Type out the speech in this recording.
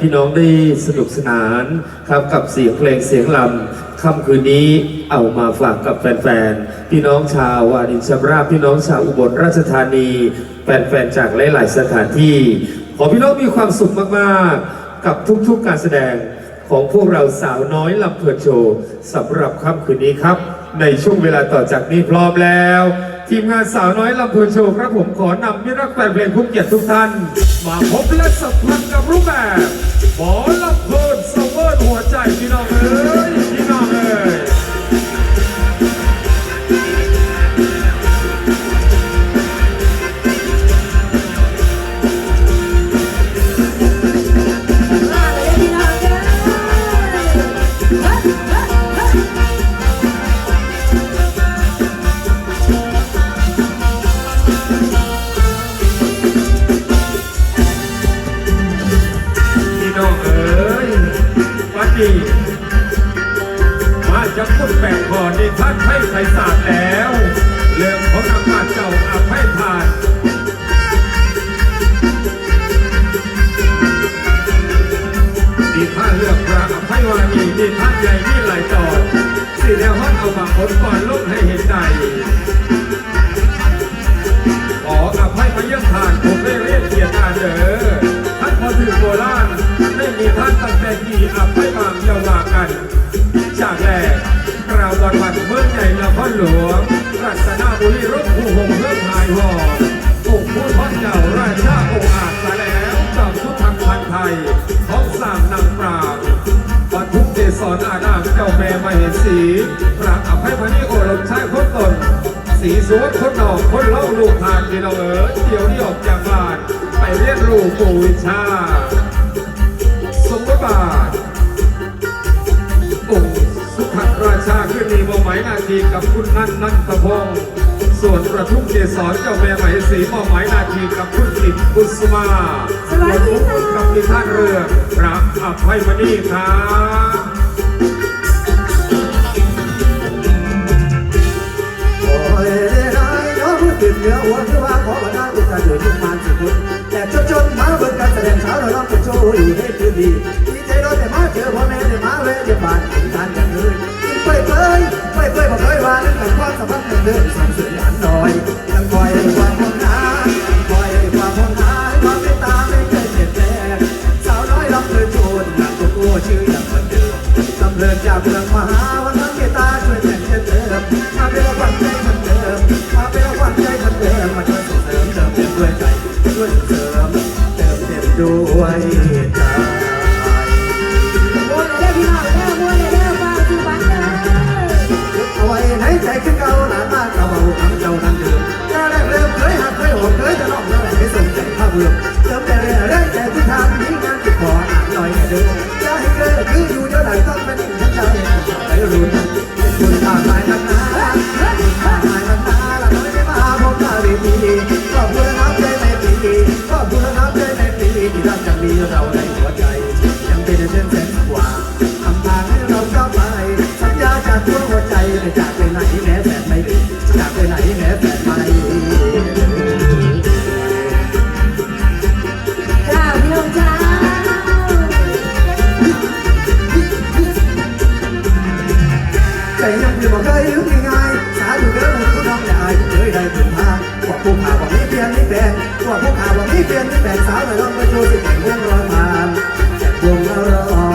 พี่น้องได้สนุกสนานครับกับเสียงเพลงเสียงลำค่ำคืนนี้เอามาฝากกับแฟนๆ พี่น้องชาววารินชำราบพี่น้องชาวอุบลราชธานี แฟนๆ จากหลายๆ สถานที่ ขอพี่น้องมีความสุขมากๆ กับทุกๆการแสดงของพวกเราสาวน้อยลำเพลินโชว์สำหรับค่ำคืนนี้ครับ ในช่วงเวลาต่อจากนี้พร้อมแล้ว ทีมงานสาวน้อยลำเพลินโชว์ครับผมขอนำมิรรักแฟนเพลงผู้เกียรติทุกท่าน มาพบและสัมผัสกับรูปแบบ หม วันนี้มาจากคนแปลกก่อนในท่านให้ไทยศาสตร์แล้ว เรื่องของอำนาจเจ้า พื่อหายหอองค์ผู้พ่อเจ้าราชาองค์อาจมาแล้วจอมทุกทางพันไทยของสามนางปราบปทุมเดสอนอาณามเจ้าแม่มาเห็นสีพระอภัยมณีโอรสชายคนตน สีสวนคนนอกคนเล่าลูกทานที่เราเอ๋ยเดี๋ยวนี้ออกจากบ้าน ไปเรียนรู้ปู่วิชา สมบาทองค์สุขัตราชาขึ้นมีมอหมายนาทีกับคุณนั่นนันทพง ประทุมเกสรเจ้าแม่ไหมายศรีมอหมายนาทีกับคุณสิบกุสมาส่วนมงคลกับดิท่านเรือพระอภัยมณีครับโอ้ยได้ได้น้องตื่นเหนือหัวคือว่าขอบรรดาทุกท่านอยู่ทุกมานสุขุนแต่จนจนมาเบิ่งการแสดงสาเราลองเป็นโชว์อยู่ในพื้นที่ดีใจเราได้มาเจอพ่อแม่ได้มาแวะเยี่ยมบ้านเห็นทานกันเลยกินเปื่อยเปยเปื่อยเปยบอกเลยว่านั่นเป็นความสัมพันธ์กันเดินส่งสีย เดินจากเมืองมหาวันนั้นเมตตาช่วยแบ่งเช่นเดิมมาเป็นความใจเหมืนเดิมมาเป็นความใจเหมือนเดิมมาช่วยส่งเสริมเติมเต็มด้วยใจช่วยส่งเสริมเติมเต็มด้วยใจเอาไว้ไหนใจขึ้นเก่าหลานมากเก่าเอาทั้งเจ้าทั้งเดิมเจ้าแรกเริ่มเคยหักเคยโหดเคยจะลองเจ้าแรกไม่สนใจภาพเบื่อเติมแต่เรื่อยใจที่ทำนี้งานติดขออ่านหน่อยเดิมจะให้เกิดคืออยู่เดียวหลังต้องเป็น บุรณะในปีที่รักจะมีเราได้ เปลี่ยนแต่นสาวหน่อยลองไปโชว์สิเด็กนั่งร้อผ่านวงเรารอ